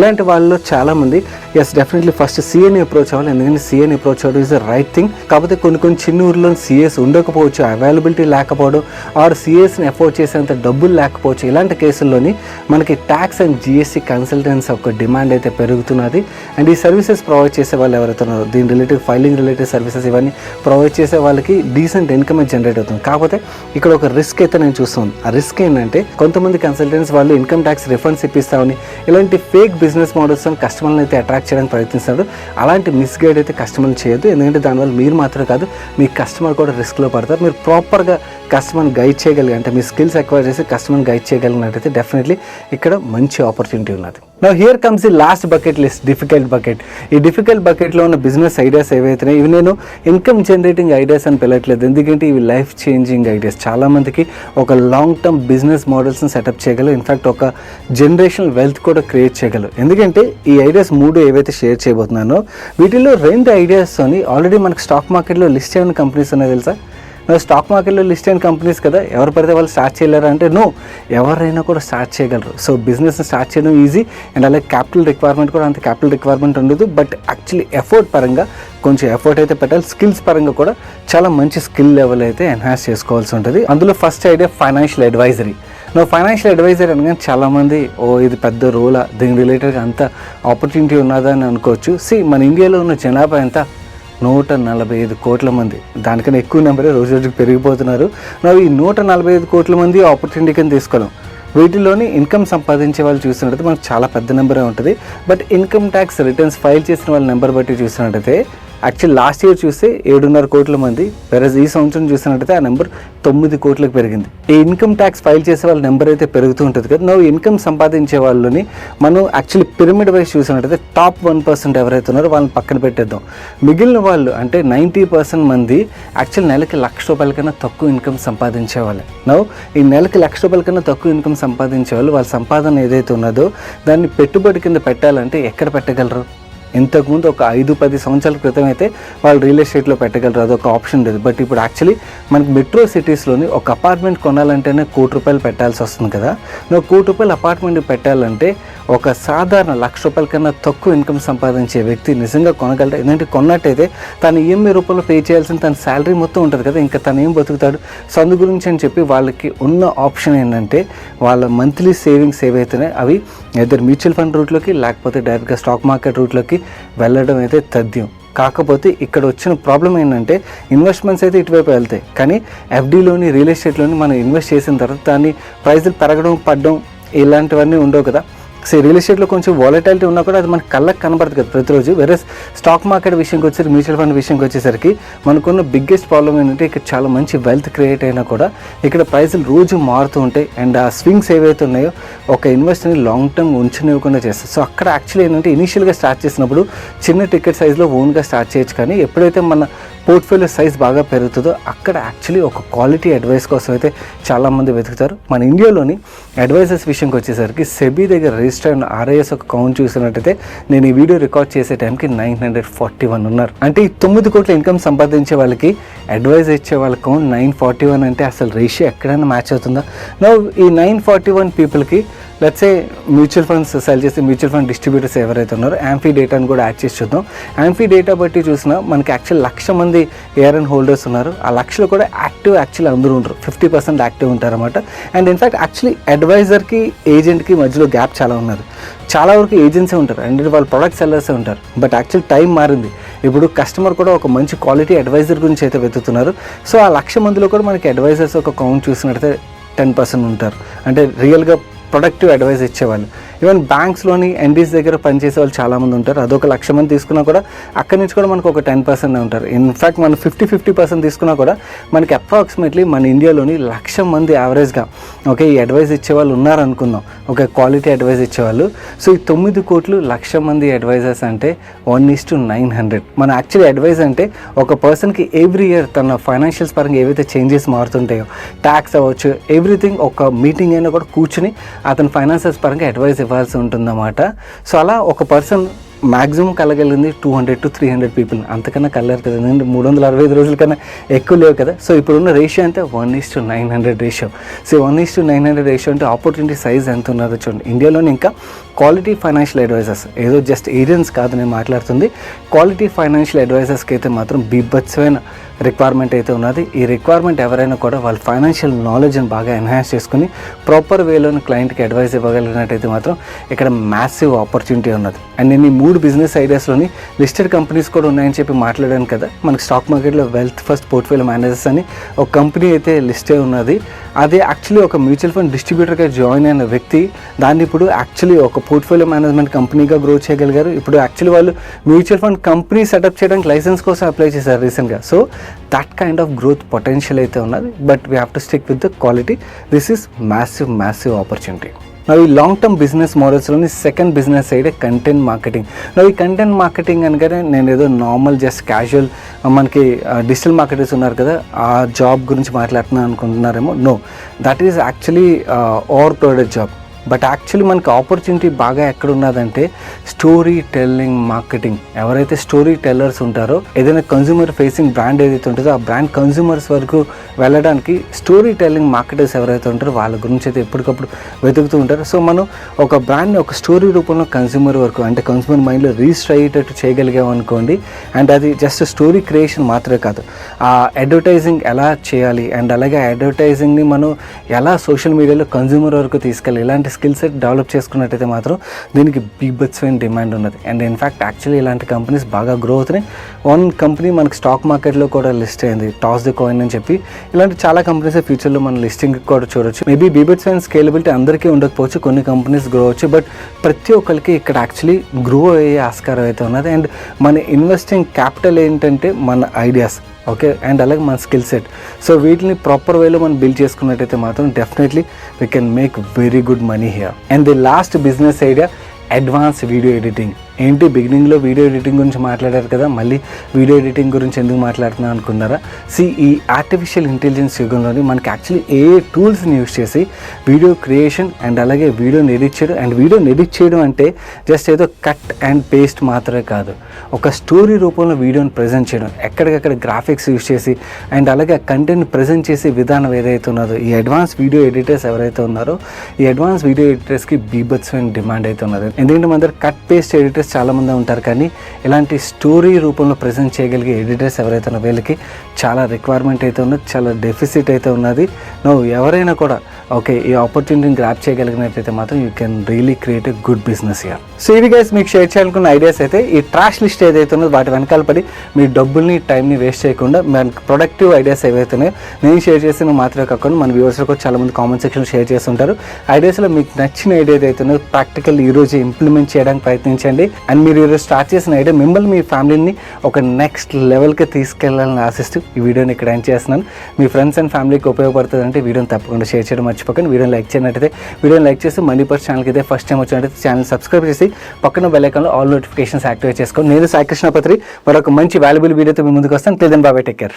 ఇలాంటి వాళ్ళలో చాలామంది ఎస్ డెఫినెట్లీ ఫస్ట్ సీఏని అప్రోచ్ అవ్వాలి ఎందుకంటే సీఏని అప్రోచ్ అవ్వడం ఇస్ ద రైట్ థింగ్ కాకపోతే కొన్ని కొన్ని చిన్న ఊర్లో సీఎస్ ఉండకపోవచ్చు అవైలబిలిటీ లేకపోవడం ఆర్ సీఎస్ని అఫోర్డ్ చేసేంత డబ్బులు లేకపోవచ్చు. ఇలాంటి కేసుల్లోని మనకి ట్యాక్స్ అండ్ జిఎస్టీ కన్సల్టెన్స్ ఒక డిమాండ్ అయితే పెరుగుతున్నది. అండ్ ఈ సర్వీసెస్ ప్రొవైడ్ చేసే వాళ్ళు ఎవరైతే ఉన్నారో దీని రిలేటెడ్ ఫైలింగ్ రిలేటెడ్ సర్వీసెస్ ఇవన్నీ ప్రొవైడ్ చేసే వాళ్ళకి డీసెంట్ ఇన్కమ్ జనరేట్ అవుతుంది. కాకపోతే ఇక్కడ ఒక రిస్క్ అయితే నేను చూస్తాను ఆ రిస్క్ ఏంటంటే కొంతమంది కన్సల్టెంట్స్ వాళ్ళు ఇన్కమ్ ట్యాక్స్ రిఫండ్స్ ఇప్పిస్తామని ఇలాంటి ఫేక్ బిజినెస్ బిజినెస్ మోడల్స్ కస్టమర్లను అయితే అట్రాక్ట్ చేయడానికి ప్రయత్నిస్తారు. అలాంటి మిస్గైడ్ అయితే కస్టమర్లు చేయొద్దు. ఎందుకంటే దానివల్ల మీరు మాత్రం కాదు మీ కస్టమర్ కూడా రిస్క్లో పడతారు. మీరు ప్రాపర్గా కస్టమర్ని గైడ్ చేయగలిగి అంటే మీ స్కిల్స్ అక్వైర్ చేసి కస్టమర్ని గైడ్ చేయగలిగినట్టయితే డెఫినెట్లీ ఇక్కడ మంచి ఆపర్చునిటీ ఉన్నది. నా here comes the last bucket list difficult bucket ఈ డిఫికల్ట్ బకెట్లో ఉన్న బిజినెస్ ఐడియాస్ ఏవైతున్నాయి ఇవి నేను ఇన్కమ్ జనరేటింగ్ ఐడియాస్ అని పిలవట్లేదు. ఎందుకంటే ఇవి లైఫ్ చేంజింగ్ ఐడియాస్ చాలామందికి ఒక లాంగ్ టర్మ్ బిజినెస్ మోడల్స్ని సెటప్ చేయగలరు ఇన్ఫాక్ట్ ఒక జనరేషనల్ వెల్త్ కూడా క్రియేట్ చేయగలరు ఎందుకంటే ఈ ఐడియాస్ మూడు ఏవైతే షేర్ చేయబోతున్నానో వీటిలో రెండు ఐడియాస్తోని ఆల్రెడీ మనకు స్టాక్ మార్కెట్లో లిస్ట్ అయిన కంపెనీస్ ఉన్నాయి తెలుసా? మరి స్టాక్ మార్కెట్లో లిస్ట్ అయిన కంపెనీస్ కదా ఎవరు పడితే వాళ్ళు స్టార్ట్ చేయలేరు అంటే నో ఎవరైనా కూడా స్టార్ట్ చేయగలరు. సో బిజినెస్ స్టార్ట్ చేయడం ఈజీ అండ్ అలాగే క్యాపిటల్ రిక్వైర్మెంట్ కూడా అంత క్యాపిటల్ రిక్వైర్మెంట్ ఉండదు. బట్ యాక్చువల్లీ ఎఫర్ట్ పరంగా కొంచెం ఎఫర్ట్ అయితే పెట్టాలి. స్కిల్స్ పరంగా కూడా చాలా మంచి స్కిల్ లెవెల్ అయితే ఎన్హాన్స్ చేసుకోవాల్సి ఉంటుంది. అందులో ఫస్ట్ ఐడియా ఫైనాన్షియల్ అడ్వైజరీ నువ్వు ఫైనాన్షియల్ అడ్వైజర్ అనగానే చాలామంది ఓ ఇది పెద్ద రోలా దీని రిలేటెడ్గా అంత ఆపర్చునిటీ ఉన్నదా అని అనుకోవచ్చు. సి మన ఇండియాలో ఉన్న జనాభా ఎంత? నూట నలభై ఐదు కోట్ల మంది. దానికన్నా ఎక్కువ నెంబరే రోజు రోజుకి పెరిగిపోతున్నారు. నువ్వు ఈ నూట నలభై ఐదు కోట్ల మంది ఆపర్చునిటీ కింద తీసుకోలేం వీటిలోని ఇన్కమ్ సంపాదించే వాళ్ళు చూసినట్టయితే మనకు చాలా పెద్ద నెంబరే ఉంటుంది. But income tax returns file చేసిన వాళ్ళ నెంబర్ బట్టి చూసినట్టయితే యాక్చువల్ లాస్ట్ ఇయర్ చూస్తే ఏడున్నర కోట్ల మంది వెరజ్ ఈ సంవత్సరం చూసినట్టయితే ఆ నెంబర్ తొమ్మిది కోట్లకు పెరిగింది. ఈ ఇన్కమ్ ట్యాక్స్ ఫైల్ చేసే వాళ్ళ నెంబర్ అయితే పెరుగుతూ ఉంటుంది కదా. నువ్వు ఇన్కమ్ సంపాదించే వాళ్ళని మనం యాక్చువల్లీ పిరమిడ్ వైజ్ చూసినట్టయితే టాప్ వన్ పర్సెంట్ ఎవరైతే ఉన్నారో వాళ్ళని పక్కన పెట్టేద్దాం. మిగిలిన వాళ్ళు అంటే నైంటీ పర్సెంట్ మంది యాక్చువల్ నెలకి లక్ష రూపాయల కన్నా తక్కువ ఇన్కమ్ సంపాదించే వాళ్ళే. నవ్వు ఈ నెలకి లక్ష రూపాయల కన్నా తక్కువ ఇన్కమ్ సంపాదించే వాళ్ళు వాళ్ళ సంపాదన ఏదైతే ఉన్నదో దాన్ని పెట్టుబడి కింద పెట్టాలంటే ఎక్కడ పెట్టగలరు? ఇంతకుముందు ఒక ఐదు పది సంవత్సరాల క్రితం అయితే వాళ్ళు రియల్ ఎస్టేట్లో పెట్టగలరు అదొక ఆప్షన్ లేదు. బట్ ఇప్పుడు యాక్చువల్లీ మనకి మెట్రో సిటీస్లోని ఒక అపార్ట్మెంట్ కొనాలంటేనే కోటి రూపాయలు పెట్టాల్సి వస్తుంది కదా. నువ్వు కోటి రూపాయలు అపార్ట్మెంట్ పెట్టాలంటే ఒక సాధారణ లక్ష రూపాయల కన్నా తక్కువ ఇన్కమ్ సంపాదించే వ్యక్తి నిజంగా కొనగలడు? ఎందుకంటే కొన్నట్టయితే తను ఈఎంఐ రూపంలో పే చేయాల్సిన తన శాలరీ మొత్తం ఉంటుంది కదా. ఇంకా తను ఏం బతుకుతాడు? సో అందు గురించి అని చెప్పి వాళ్ళకి ఉన్న ఆప్షన్ ఏంటంటే వాళ్ళ మంత్లీ సేవింగ్స్ ఏవైతున్నాయి అవి ఇద్దరు మ్యూచువల్ ఫండ్ రూట్లోకి లేకపోతే డైరెక్ట్గా స్టాక్ మార్కెట్ రూట్లోకి వెళ్ళడం అయితే తథ్యం. కాకపోతే ఇక్కడ వచ్చిన ప్రాబ్లం ఏంటంటే ఇన్వెస్ట్మెంట్స్ అయితే ఇటువైపు వెళ్తాయి. కానీ ఎఫ్డీలోని రియల్ ఎస్టేట్లోని మనం ఇన్వెస్ట్ చేసిన తర్వాత దాన్ని ప్రైజులు పెరగడం పడడం ఇలాంటివన్నీ ఉండవు కదా. రియల్ ఎస్టేట్లో కొంచెం వాలటాలిటీ ఉన్నా కూడా అది మన కళ్ళకి కనబడదు కదా ప్రతిరోజు. వేరే స్టాక్ మార్కెట్ విషయంకి వచ్చేసరికి మ్యూచువల్ ఫండ్ విషయంకి వచ్చేసరికి మనకున్న బిగ్గెస్ట్ ప్రాబ్లం ఏంటంటే ఇక్కడ చాలా మంచి వెల్త్ క్రియేట్ అయినా కూడా ఇక్కడ ప్రైసులు రోజు మారుతూ ఉంటాయి. అండ్ ఆ స్వింగ్స్ ఏవైతే ఉన్నాయో ఒక ఇన్వెస్టర్ని లాంగ్ టర్మ్ ఉంచనివ్వకుండా చేస్తారు సో అక్కడ యాక్చువల్లీ ఏంటంటే ఇనీషియల్గా స్టార్ట్ చేసినప్పుడు చిన్న టికెట్ సైజ్లో ఓన్గా స్టార్ట్ చేయొచ్చు. కానీ ఎప్పుడైతే మన పోర్ట్ఫోలియో సైజ్ బాగా పెరుగుతుందో అక్కడ యాక్చువల్లీ ఒక క్వాలిటీ అడ్వైస్ కోసం అయితే చాలామంది వెతుకుతారు. మన ఇండియాలోని అడ్వైజర్స్ విషయంకి వచ్చేసరికి సెబీ దగ్గర రిజిస్టర్ అయిన ఆర్ఐఎస్ ఒక కౌంట్ చూసినట్టయితే నేను ఈ వీడియో రికార్డ్ చేసే టైంకి నైన్ హండ్రెడ్ ఫార్టీ వన్ ఉన్నారు. అంటే ఈ తొమ్మిది కోట్ల ఇన్కమ్ సంపాదించే వాళ్ళకి అడ్వైజ్ ఇచ్చే వాళ్ళ కౌంట్ నైన్ ఫార్టీ వన్ అంటే అసలు రేషియో ఎక్కడైనా మ్యాచ్ అవుతుందా? నా ఈ నైన్ ఫార్టీ వన్ పీపుల్కి let's say mutual funds sell చేసే మ్యూచువల్ ఫండ్ డిస్ట్రిబ్యూటర్స్ ఎవరైతే ఉన్నారో యాంఫీ డేటాను కూడా యాడ్ చేసి చూద్దాం. యాంఫీ డేటా బట్టి చూసినా మనకి యాక్చువల్ లక్ష మంది ఏఆర్ఎన్ హోల్డర్స్ ఉన్నారు. ఆ లక్షలు కూడా యాక్టివ్ యాక్చువల్ అందరూ ఉంటారు ఫిఫ్టీ పర్సెంట్ యాక్టివ్ ఉంటారన్నమాట. అండ్ ఇన్ఫాక్ట్ యాక్చువల్లీ అడ్వైజర్కి ఏజెంట్కి మధ్యలో గ్యాప్ చాలా ఉన్నది. చాలా వరకు ఏజెన్సీ ఉంటారు. అండ్ వాళ్ళు ప్రొడక్ట్ సెల్లర్సే ఉంటారు. బట్ యాక్చువల్ టైం మారింది. ఇప్పుడు కస్టమర్ కూడా ఒక మంచి క్వాలిటీ అడ్వైజర్ గురించి అయితే వెతుకుతున్నారు. సో ఆ లక్ష మందిలో కూడా మనకి అడ్వైజర్స్ ఒక కౌంట్ చూసినట్టయితే టెన్ పర్సెంట్ ఉంటారు. అంటే రియల్గా ప్రొడక్టివ్ అడ్వైస్ ఇచ్చేవాళ్ళు. ఈవెన్ బ్యాంక్స్లోని ఎన్డీస్ దగ్గర పనిచేసే వాళ్ళు చాలామంది ఉంటారు. అదొక లక్ష మంది తీసుకున్నా కూడా అక్కడి నుంచి కూడా మనకు ఒక టెన్ పర్సెంట్ ఉంటారు. ఇన్ఫ్యాక్ట్ మనం ఫిఫ్టీ ఫిఫ్టీ పర్సెంట్ తీసుకున్నా కూడా మనకి అప్రాక్సిమేట్లీ మన ఇండియాలోని లక్ష మంది యావరేజ్గా ఓకే ఈ అడ్వైస్ ఇచ్చే వాళ్ళు ఉన్నారనుకుందాం. ఒక క్వాలిటీ అడ్వైస్ ఇచ్చేవాళ్ళు సో ఈ తొమ్మిది కోట్లు లక్ష మంది అడ్వైజర్స్ అంటే one is to nine hundred మన యాక్చువల్లీ అడ్వైజ్ అంటే ఒక పర్సన్కి ఎవ్రీ ఇయర్ తన ఫైనాన్షియల్స్ పరంగా ఏవైతే చేంజెస్ మారుతుంటాయో ట్యాక్స్ అవ్వచ్చు ఎవ్రీథింగ్ ఒక మీటింగ్ అయినా కూడా కూర్చుని అతని ఫైనాన్షియల్స్ పరంగా అడ్వైస్ ఇవ్వాల్సి ఉంటుందన్నమాట. సో అలా ఒక person maximum కలగలిగింది two hundred to three hundred people అంతకన్నా కలరు కదా ఎందుకంటే మూడు వందల అరవై ఐదు రోజుల కన్నా ఎక్కువ లేవు కదా. సో ఇప్పుడున్న రేషియో అంటే one is to nine hundred ratio so one is to nine hundred ratio అంటే ఆపర్చునిటీ సైజ్ ఎంత ఉన్నదో చూడండి. ఇండియాలోని ఇంకా క్వాలిటీ ఫైనాన్షియల్ అడ్వైజర్స్ ఏదో జస్ట్ ఏరియన్స్ కాదు నేను మాట్లాడుతుంది. క్వాలిటీ ఫైనాన్షియల్ అడ్వైజర్స్కి అయితే మాత్రం బీభత్సమైన రిక్వైర్మెంట్ అయితే ఉన్నది. ఈ రిక్వైర్మెంట్ ఎవరైనా కూడా వాళ్ళ ఫైనాన్షియల్ నాలెడ్జ్ని బాగా ఎన్హాన్స్ చేసుకుని ప్రాపర్ వేలోని క్లయింట్కి అడ్వైస్ ఇవ్వగలిగినట్టయితే మాత్రం ఇక్కడ మ్యాసివ్ ఆపర్చునిటీ ఉన్నది. అండ్ నేను ఈ మూడు బిజినెస్ ఐడియాస్లోని లిస్టెడ్ కంపెనీస్ కూడా ఉన్నాయని చెప్పి మాట్లాడాను కదా. మనకి స్టాక్ మార్కెట్లో వెల్త్ ఫస్ట్ పోర్ట్ఫోలియో మేనేజర్స్ అని ఒక కంపెనీ అయితే లిస్టే ఉన్నది. అదే యాక్చువల్లీ ఒక మ్యూచువల్ ఫండ్ డిస్ట్రిబ్యూటర్గా జాయిన్ అయిన వ్యక్తి దాన్ని ఇప్పుడు యాక్చువల్లీ ఒక పోర్ట్ఫోలియో మేనేజ్మెంట్ కంపెనీగా గ్రో చేయగలిగారు. ఇప్పుడు యాక్చువల్లీ వాళ్ళు మ్యూచువల్ ఫండ్ కంపెనీ సెటప్ చేయడానికి లైసెన్స్ కోసం అప్లై చేశారు రీసెంట్గా so that kind of growth potential అయితే ఉన్నది. But we have to stick with the quality this is massive massive opportunity నా ఈ long term business మోడల్స్లోని second business side content marketing నా ఈ కంటెంట్ మార్కెటింగ్ అనగానే నేను ఏదో నార్మల్ జస్ట్ క్యాజువల్ మనకి డిజిటల్ మార్కెటర్స్ ఉన్నారు కదా ఆ జాబ్ గురించి మాట్లాడుతున్నాను అనుకుంటున్నారేమో? No that is actually over crowded job but actually మనకి ఆపర్చునిటీ బాగా ఎక్కడ ఉన్నదంటే స్టోరీ టెల్లింగ్ మార్కెటింగ్. ఎవరైతే స్టోరీ టెల్లర్స్ ఉంటారో ఏదైనా కన్జ్యూమర్ ఫేసింగ్ బ్రాండ్ ఏదైతే ఉంటుందో ఆ బ్రాండ్ కన్జ్యూమర్స్ వరకు వెళ్ళడానికి స్టోరీ టెల్లింగ్ మార్కెటర్స్ ఎవరైతే ఉంటారో వాళ్ళ గురించి అయితే ఎప్పటికప్పుడు వెతుకుతూ ఉంటారు. సో మనం ఒక బ్రాండ్ని ఒక స్టోరీ రూపంలో కన్జ్యూమర్ వరకు అంటే కన్జ్యూమర్ మైండ్లో రిజిస్టర్ అయ్యేటట్టు చేయగలిగాం అనుకోండి అండ్ అది జస్ట్ స్టోరీ క్రియేషన్ మాత్రమే కాదు. ఆ అడ్వర్టైజింగ్ ఎలా చేయాలి అండ్ అలాగే అడ్వర్టైజింగ్ని మనం ఎలా సోషల్ మీడియాలో కన్జ్యూమర్ వరకు తీసుకెళ్ళి ఇలాంటి స్కిల్ సెట్ డెవలప్ చేసుకున్నట్టయితే మాత్రం దీనికి బీభత్సమైన డిమాండ్ ఉన్నది. అండ్ ఇన్ఫాక్ట్ యాక్చువల్లీ ఇలాంటి కంపెనీస్ బాగా గ్రో అవుతున్నాయి. వన్ కంపెనీ మనకి స్టాక్ మార్కెట్లో కూడా లిస్ట్ అయింది. టాస్ ది కాయిన్ అని చెప్పి. ఇలాంటి చాలా కంపెనీస్ ఫ్యూచర్లో మన లిస్టింగ్ కూడా చూడొచ్చు. మేబీ బీబెట్స్ అండ్ స్కేలబిలిటీ అందరికీ ఉండకపోవచ్చు. కొన్ని కంపెనీస్ గ్రో అవచ్చు బట్ ప్రతి ఒక్కరికి ఇక్కడ యాక్చువల్లీ గ్రో అయ్యే ఆస్కారం అయితే ఉన్నది. అండ్ మన ఇన్వెస్టింగ్ క్యాపిటల్ ఏంటంటే మన ఐడియాస్ ఓకే? అండ్ అలాగే మన స్కిల్ సెట్ సో వీటిని ప్రాపర్ వేలో మనం బిల్డ్ చేసుకున్నట్టయితే మాత్రం definitely we can make very good money here and the last business idea advance video editing ఏంటి బిగినింగ్లో వీడియో ఎడిటింగ్ గురించి మాట్లాడారు కదా మళ్ళీ వీడియో ఎడిటింగ్ గురించి ఎందుకు మాట్లాడుతున్నా అనుకున్నారా? సి ఈ ఆర్టిఫిషియల్ ఇంటెలిజెన్స్ యుగంలోని మనకి యాక్చువల్లీ ఏ టూల్స్ని యూస్ చేసి వీడియో క్రియేషన్ అండ్ అలాగే వీడియోని ఎడిట్ చేయడం అండ్ వీడియోని ఎడిట్ చేయడం అంటే జస్ట్ ఏదో కట్ అండ్ పేస్ట్ మాత్రమే కాదు. ఒక స్టోరీ రూపంలో వీడియోని ప్రజెంట్ చేయడం ఎక్కడికక్కడ గ్రాఫిక్స్ యూస్ చేసి అండ్ అలాగే ఆ కంటెంట్ ప్రజెంట్ చేసే విధానం ఏదైతే ఉన్నదో ఈ అడ్వాన్స్ వీడియో ఎడిటర్స్ ఎవరైతే ఉన్నారో ఈ అడ్వాన్స్ వీడియో ఎడిటర్స్కి బీభత్సమైన డిమాండ్ అయితే ఉన్నది. ఎందుకంటే మన దగ్గర కట్ పేస్ట్ ఎడిటర్స్ చాలామంది ఉంటారు. కానీ ఇలాంటి స్టోరీ రూపంలో ప్రజెంట్ చేయగలిగే ఎడిటర్స్ ఎవరైతే ఉన్నారో వీళ్ళకి చాలా రిక్వైర్మెంట్ అయితే ఉన్నది చాలా డెఫిసిట్ అయితే ఉన్నది. నువ్వు ఎవరైనా కూడా ఓకే ఈ ఆపర్చునిటీని గ్రాప్ చేయగలిగినట్లయితే మాత్రం you can really create a good business year so ఇవి గైస్ మీకు షేర్ చేయాలనుకున్న ఐడియాస్ అయితే ఈ ట్రాష్ లిస్ట్ ఏదైతే ఉన్నదో వాటి వెనకాల పడి మీ డబ్బుల్ని టైంని వేస్ట్ చేయకుండా మన ప్రొడక్టివ్ ఐడియాస్ ఏవైతే ఉన్నాయో నేను షేర్ చేసిన మాత్రమే కాకుండా మన వ్యూవర్స్ కూడా చాలా మంది కామెంట్ సెక్షన్ షేర్ చేస్తుంటారు ఐడియాస్లో మీకు నచ్చిన ఐడియా ఏదైతే ఉన్నదో ప్రాక్టికల్ ఈరోజు ఇంప్లిమెంట్ చేయడానికి ప్రయత్నించండి. అండ్ మీరు ఈరోజు స్టార్ట్ చేసిన ఐడియా మిమ్మల్ని మీ ఫ్యామిలీని ఒక నెక్స్ట్ లెవెల్కి తీసుకెళ్ళాలని ఆశిస్తూ ఈ వీడియోని ఇక్కడ ఎండ్ చేస్తున్నాను. మీ ఫ్రెండ్స్ అండ్ ఫ్యామిలీకి ఉపయోగపడుతుందంటే వీడియోని తప్పకుండా షేర్ చేయడం మర్చిపోకండి వీడియోని లైక్ చేయనట్టయితే వీడియోని లైక్ చేసి మనీ పర్స్ ఛానల్కి అయితే ఫస్ట్ టైం వచ్చినట్టయితే ఛానల్ సబ్స్క్రైబ్ చేసి పక్కన బెల్ ఐకాన్లో ఆల్ నోటిఫికేషన్స్ యాక్టివేట్ చేసుకోండి నేను సాయి కృష్ణపత్రి మరొక మంచి వాల్యుబుల్ వీడియోతో మీ ముందుకు వస్తాను. తెలియదని బాబాయ్ టేక్ కేర్